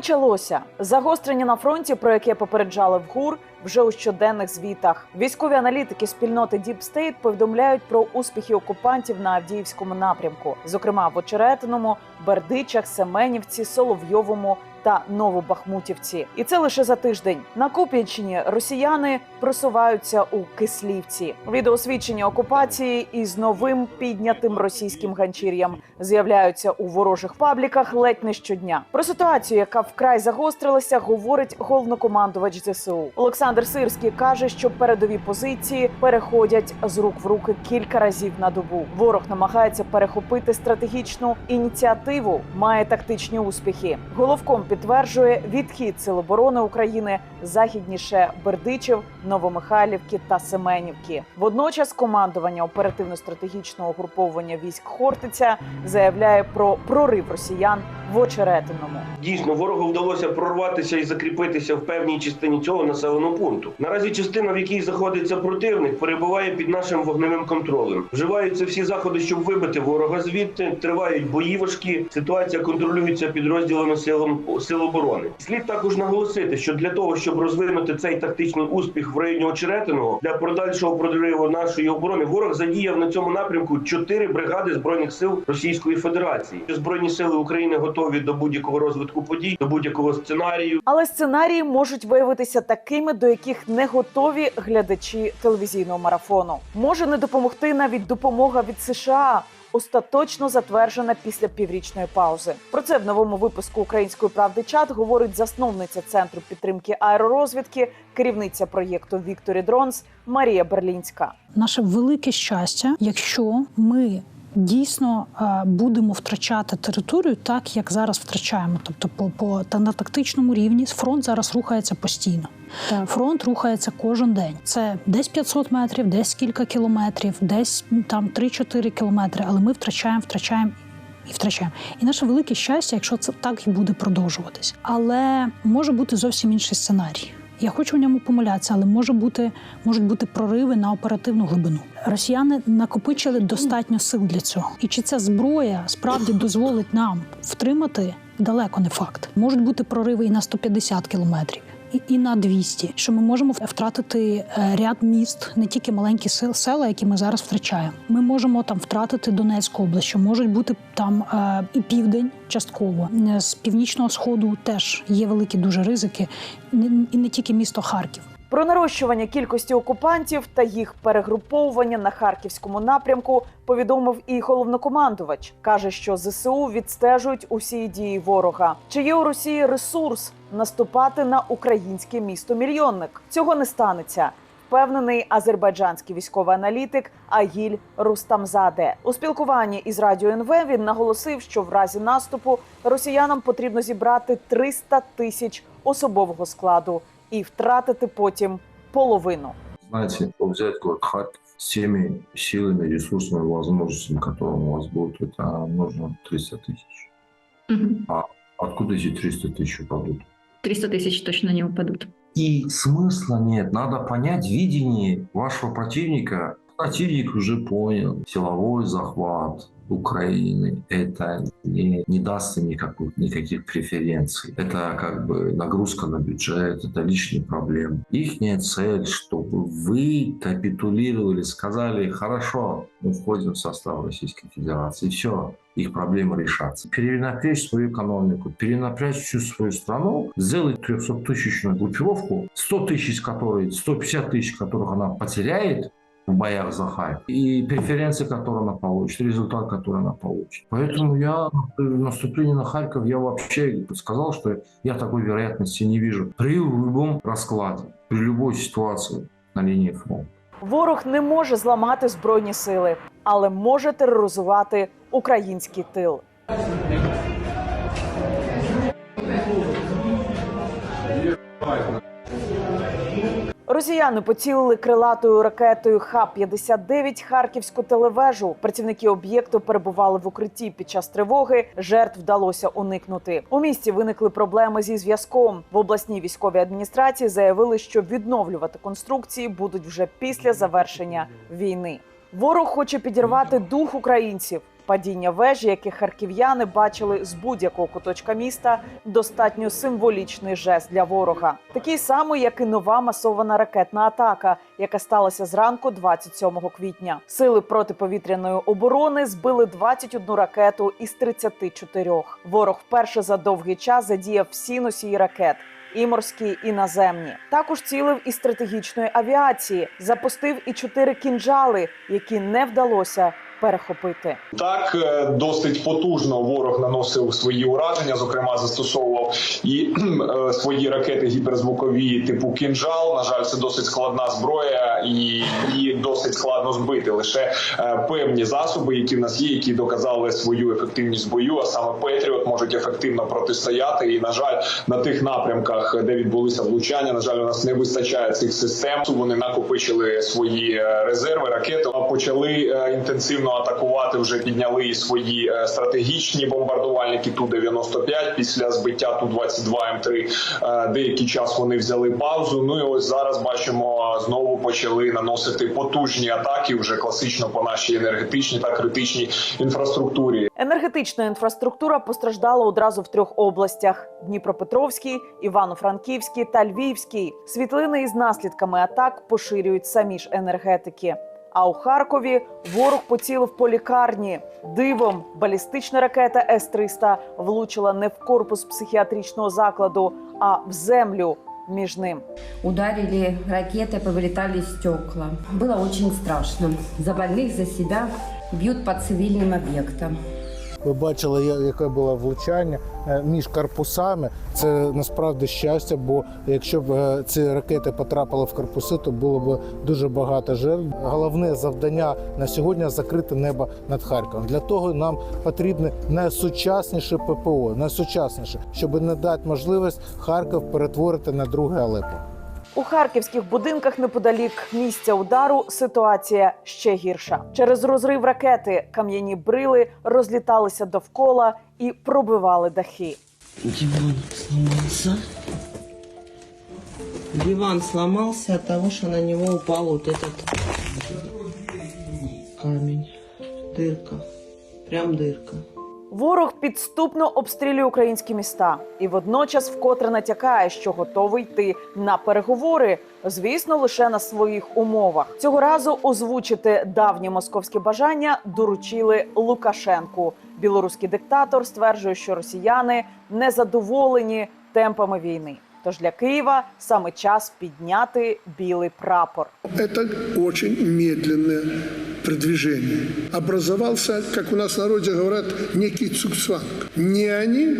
Почалося загострення на фронті, про яке попереджали в ГУР вже у щоденних звітах. Військові аналітики спільноти State повідомляють про успіхи окупантів на Авдіївському напрямку, зокрема в Очеретиному, Бердичах, Семенівці, Соловйовому та Новобахмутівці. І це лише за тиждень. На Куп'янщині росіяни просуваються у Кислівці. Відеосвідчення окупації із новим піднятим російським ганчір'ям з'являються у ворожих пабліках ледь не щодня. Про ситуацію, яка вкрай загострилася, говорить головнокомандувач ЗСУ. Олександр Сирський каже, що передові позиції переходять з рук в руки кілька разів на добу. Ворог намагається перехопити стратегічну ініціативу, має тактичні успіхи. Головком підтверджує відхід Сил оборони України західніше Бердичів, Новомихайлівки та Семенівки. Водночас командування оперативно-стратегічного угруповування військ Хортиця заявляє про прорив росіян в Очеретиному. Дійсно, ворогу вдалося прорватися і закріпитися в певній частині цього населеного пункту. Наразі частина, в якій знаходиться противник, перебуває під нашим вогневим контролем. Вживаються всі заходи, щоб вибити ворога звідти. Тривають бої важкі. Ситуація контролюється підрозділами сил, сил оборони. Слід також наголосити, що для того, щоб розвинути цей тактичний успіх в районі Очеретиного для подальшого прориву нашої оборони, ворог задіяв на цьому напрямку чотири бригади збройних сил Російської Федерації. Збройні сили України готові до будь-якого розвитку подій, до будь-якого сценарію. Але сценарії можуть виявитися такими, до яких не готові глядачі телевізійного марафону. Може не допомогти навіть допомога від США. Остаточно затверджена після піврічної паузи. Про це в новому випуску української правди чат говорить засновниця центру підтримки аеророзвідки, керівниця проєкту Вікторі Дронс Марія Берлінська. наше велике щастя, якщо ми дійсно е, будемо втрачати територію так, як зараз втрачаємо. Тобто, по, по та на тактичному рівні фронт зараз рухається постійно. Фронт рухається кожен день. Це десь 500 метрів, десь кілька кілометрів, десь там 3-4 кілометри. Але ми втрачаємо, втрачаємо. І втрачаємо. І наше велике щастя, якщо це так і буде продовжуватись. Але може бути зовсім інший сценарій. Я хочу в ньому помилятися, але може бути можуть бути прориви на оперативну глибину. Росіяни накопичили достатньо сил для цього. І чи ця зброя справді дозволить нам втримати далеко не факт. Можуть бути прориви і на 150 кілометрів. І, на 200, що ми можемо втратити е, ряд міст, не тільки маленькі сел, села, які ми зараз втрачаємо. Ми можемо там втратити Донецьку область, що можуть бути там е, і південь частково. Е, З північного сходу теж є великі дуже ризики, і не тільки місто Харків. Про нарощування кількості окупантів та їх перегруповування на харківському напрямку повідомив і головнокомандувач. каже, що ЗСУ відстежують усі дії ворога. Чи є у Росії ресурс наступати на українське місто мільйонник? Цього не станеться. Впевнений азербайджанський військовий аналітик Агіль Рустамзаде у спілкуванні із радіо НВ він наголосив, що в разі наступу росіянам потрібно зібрати 300 тисяч особового складу і втратити потім половину. знаете, взять город Харьков с теми силами, ресурсами, возможностями, которые у вас будут, это нужно 300 тысяч. Мгм. Откуда эти 300 тысяч упадут? 300 тысяч точно не упадут. И смысла нет. Надо понять видение вашего противника. Противник уже понял. Силовой захват Украины – это не, не даст им никаких, никаких преференций. Это как бы нагрузка на бюджет, это лишние проблемы. Их цель, чтобы вы капитулировали, сказали, хорошо, мы входим в состав Российской Федерации, и все, их проблемы решатся. Перенапрячь свою экономику, перенапрячь всю свою страну, сделать 300-тысячную группировку, 100 тысяч которой, 150 тысяч которых она потеряет, в боях за Харьков, и преференции, которые она получит, результат, который она получит. Поэтому я при наступлении на Харьков, я вообще сказал, что я такой вероятности не вижу. При любом раскладе, при любой ситуации на линии фронта. Ворог не може зламати збройні сили, але може тероризувати український тил. Росіяни поцілили крилатою ракетою Х-59 харківську телевежу. Працівники об'єкту перебували в укритті під час тривоги. Жертв вдалося уникнути. У місті виникли проблеми зі зв'язком. В обласній військовій адміністрації заявили, що відновлювати конструкції будуть вже після завершення війни. Ворог хоче підірвати дух українців, Падіння вежі, яке харків'яни бачили з будь-якого куточка міста, достатньо символічний жест для ворога, такий самий, як і нова масована ракетна атака, яка сталася зранку 27 квітня. Сили протиповітряної оборони збили 21 ракету із 34. Ворог вперше за довгий час задіяв всі носії ракет. І морські, і наземні також цілив і стратегічної авіації, запустив і чотири кінжали, які не вдалося перехопити. Так е, досить потужно ворог наносив свої ураження. Зокрема, застосовував і е, свої ракети гіперзвукові типу кінжал. На жаль, це досить складна зброя, і її досить складно збити. Лише е, певні засоби, які в нас є, які доказали свою ефективність бою. А саме Петріот можуть ефективно протистояти. І на жаль, на тих напрямках, де відбулися влучання, на жаль, у нас не вистачає цих систем. Вони накопичили свої е, резерви ракети, почали інтенсивно атакувати. Вже підняли і свої стратегічні бомбардувальники ту 95 після збиття ту 22 М3. Е, Деякий час вони взяли паузу. Ну і ось зараз бачимо е, знову почали наносити потужні атаки вже класично по нашій енергетичній та критичній інфраструктурі. Енергетична інфраструктура постраждала одразу в трьох областях: Дніпропетровській, Івано-Франківській та Львівській. Світлини із наслідками атак поширюють самі ж енергетики. А у Харкові ворог поцілив по лікарні. Дивом балістична ракета С-300 влучила не в корпус психіатричного закладу, а в землю між ним. Ударили ракеты, повылетали стекла. Было очень страшно. За больных, за себя бьют по цивильным объектам. Ви бачили, яке було влучання е, між корпусами. Це насправді щастя, бо якщо б е, ці ракети потрапили в корпуси, то було б дуже багато жертв. Головне завдання на сьогодні закрити небо над Харковом. Для того нам потрібне найсучасніше ППО, найсучасніше, щоб не дати можливість Харків перетворити на друге Алепо. У харківських будинках неподалік місця удару ситуація ще гірша. Через розрив ракети кам'яні брили розліталися довкола і пробивали дахи. Диван сломался. Диван сломался от того, что на него упал вот этот камень. Дырка. Прям дырка. Ворог підступно обстрілює українські міста і водночас вкотре натякає, що готовий йти на переговори. Звісно, лише на своїх умовах. Цього разу озвучити давнє московське бажання доручили Лукашенку. Білоруський диктатор стверджує, що росіяни не задоволені темпами війни. Тож для Києва саме час підняти білий прапор. Это очень медленное продвижение. Образовался, как у нас в народе говорят, некий цукцванг. Не они,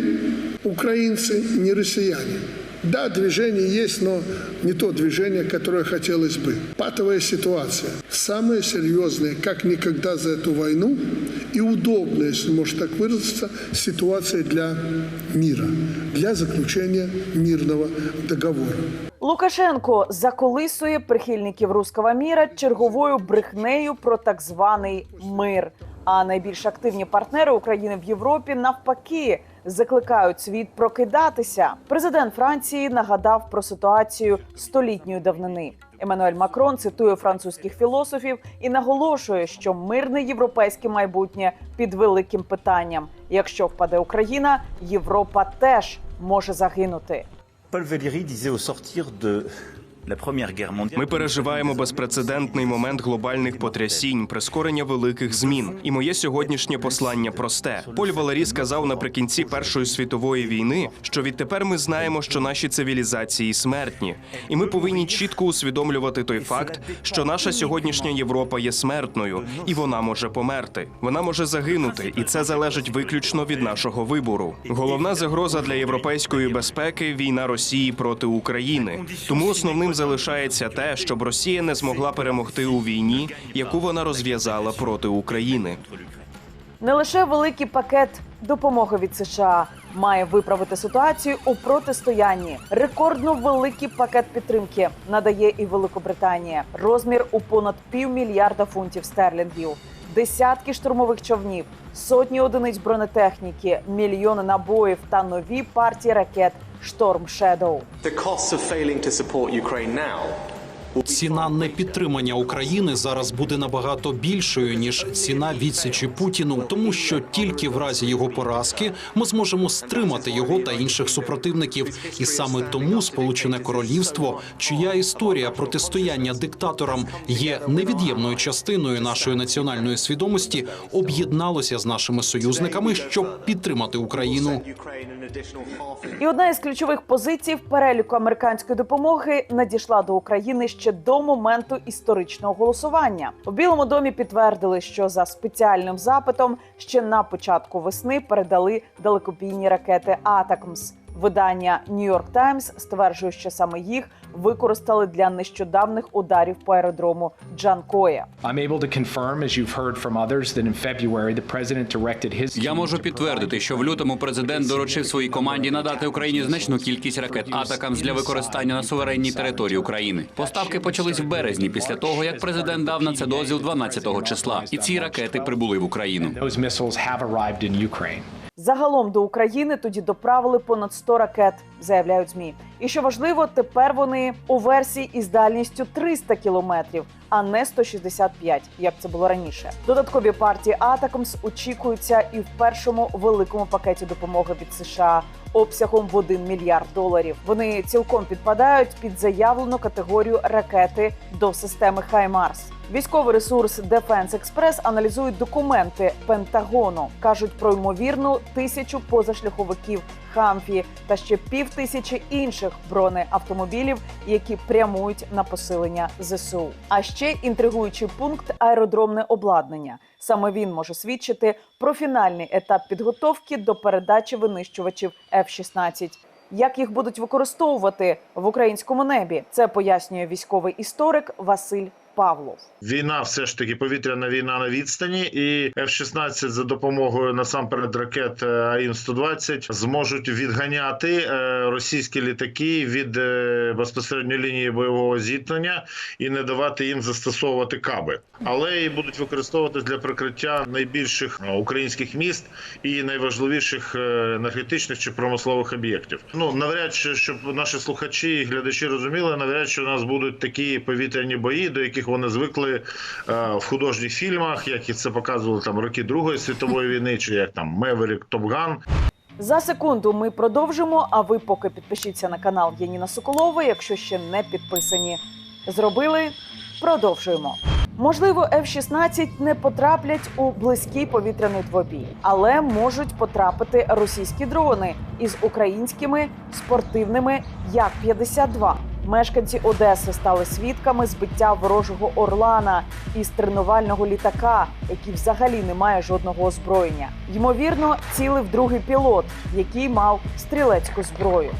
украинцы, не россияне. Да, движение есть, но не то движение, которое хотелось бы. Патовая ситуация. Самая серьезная, как никогда за эту войну, и удобная, если можно так выразиться, ситуация для мира, для заключения мирного договора. Лукашенко заколисує прихильників руського міра черговою брехнею про так званий мир. А найбільш активні партнери України в Європі навпаки закликають світ прокидатися. Президент Франції нагадав про ситуацію столітньої давнини. Еммануель Макрон цитує французьких філософів і наголошує, що мирне європейське майбутнє під великим питанням. Якщо впаде Україна, Європа теж може загинути. Valéry disait au sortir de Ми переживаємо безпрецедентний момент глобальних потрясінь, прискорення великих змін. І моє сьогоднішнє послання просте. Поль Валері сказав наприкінці Першої світової війни, що відтепер ми знаємо, що наші цивілізації смертні, і ми повинні чітко усвідомлювати той факт, що наша сьогоднішня Європа є смертною, і вона може померти. Вона може загинути, і це залежить виключно від нашого вибору. Головна загроза для європейської безпеки війна Росії проти України. Тому основним залишається те, щоб Росія не змогла перемогти у війні, яку вона розв'язала проти України. Не лише великий пакет допомоги від США має виправити ситуацію у протистоянні. Рекордно великий пакет підтримки надає і Великобританія. Розмір у понад півмільярда фунтів стерлінгів, десятки штурмових човнів, сотні одиниць бронетехніки, мільйони набоїв та нові партії ракет Storm Shadow. The costs of failing to support Ukraine now Ціна непідтримання України зараз буде набагато більшою ніж ціна відсічі Путіну, тому що тільки в разі його поразки ми зможемо стримати його та інших супротивників. І саме тому Сполучене Королівство, чия історія протистояння диктаторам є невід'ємною частиною нашої національної свідомості, об'єдналося з нашими союзниками, щоб підтримати Україну. І одна із ключових позицій в переліку американської допомоги надійшла до України ще до моменту історичного голосування. У Білому домі підтвердили, що за спеціальним запитом ще на початку весни передали далекобійні ракети Атакмс. Видання New York Times стверджує, що саме їх використали для нещодавних ударів по аеродрому Джанкоя. Я можу підтвердити, що в лютому президент доручив своїй команді надати Україні значну кількість ракет Атакамс для використання на суверенній території України. Поставки почались в березні, після того як президент дав на це дозвіл 12 числа, і ці ракети прибули в Україну. Загалом до України тоді доправили понад 100 ракет, заявляють змі. І що важливо, тепер вони у версії із дальністю 300 кілометрів, а не 165, як це було раніше. Додаткові партії Атакамс очікуються і в першому великому пакеті допомоги від США обсягом в 1 мільярд доларів. Вони цілком підпадають під заявлену категорію ракети до системи Хаймарс. Військовий ресурс Defense Express аналізують документи Пентагону. кажуть про ймовірну тисячу позашляховиків Хамфі та ще пів тисячі інших бронеавтомобілів, які прямують на посилення ЗСУ. А ще інтригуючий пункт аеродромне обладнання. Саме він може свідчити про фінальний етап підготовки до передачі винищувачів F-16. Як їх будуть використовувати в українському небі? Це пояснює військовий історик Василь Павлов. Війна все ж таки повітряна війна на відстані, і F-16 за допомогою насамперед ракет АІМ-120 зможуть відганяти е, російські літаки від е, безпосередньо лінії бойового зіткнення і не давати їм застосовувати каби, але і будуть використовуватись для прикриття найбільших е, українських міст і найважливіших е, енергетичних чи промислових об'єктів. Ну навряд чи щоб наші слухачі і глядачі розуміли, навряд чи у нас будуть такі повітряні бої, до яких вони звикли е, в художніх фільмах, як і це показували там роки Другої світової війни, чи як там Меверік Топган. За секунду ми продовжимо. А ви поки підпишіться на канал Яніна Соколова, якщо ще не підписані. Зробили, продовжуємо. Можливо, F-16 не потраплять у близький повітряний двобій, але можуть потрапити російські дрони із українськими спортивними Як-52. Мешканці Одеси стали свідками збиття ворожого Орлана із тренувального літака, який взагалі не має жодного озброєння. Ймовірно, цілив другий пілот, який мав стрілецьку зброю.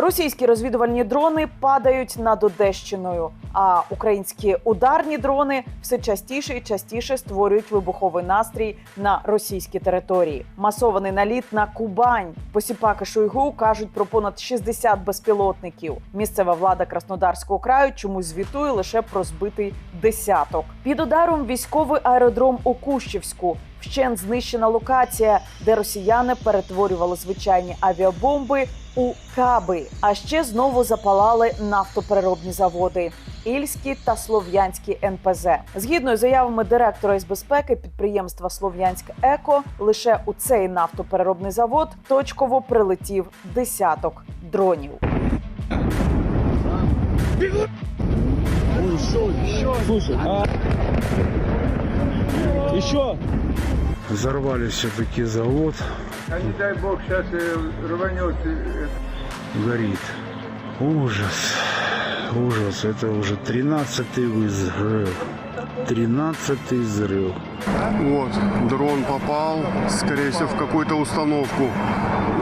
Російські розвідувальні дрони падають над Одещиною, а українські ударні дрони все частіше і частіше створюють вибуховий настрій на російській території. Масований наліт на Кубань. Посіпаки Шойгу кажуть про понад 60 безпілотників. Місцева влада Краснодарського краю чомусь звітує лише про збитий десяток. Під ударом військовий аеродром у Кущівську. Вщент знищена локація, де росіяни перетворювали звичайні авіабомби у каби. А ще знову запалали нафтопереробні заводи. Ільські та Слов'янські НПЗ. Згідно з заявами директора із безпеки підприємства Слов'янськ Еко, лише у цей нафтопереробний завод точково прилетів десяток дронів. Еще. Взорвали все-таки завод. А не дай бог сейчас рванет. Горит. Ужас. Ужас. Это уже 13-й взрыв. 13-й взрыв. Вот, дрон попал, скорее всего, в какую-то установку.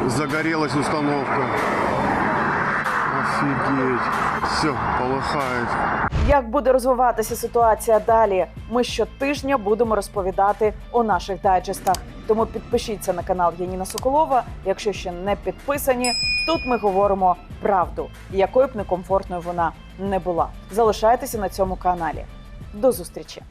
Загорелась установка. Офигеть. Все, полыхает. Як буде розвиватися ситуація далі? Ми щотижня будемо розповідати у наших дайджестах. Тому підпишіться на канал Яніна Соколова. Якщо ще не підписані, тут ми говоримо правду, якою б некомфортною вона не була. Залишайтеся на цьому каналі. До зустрічі!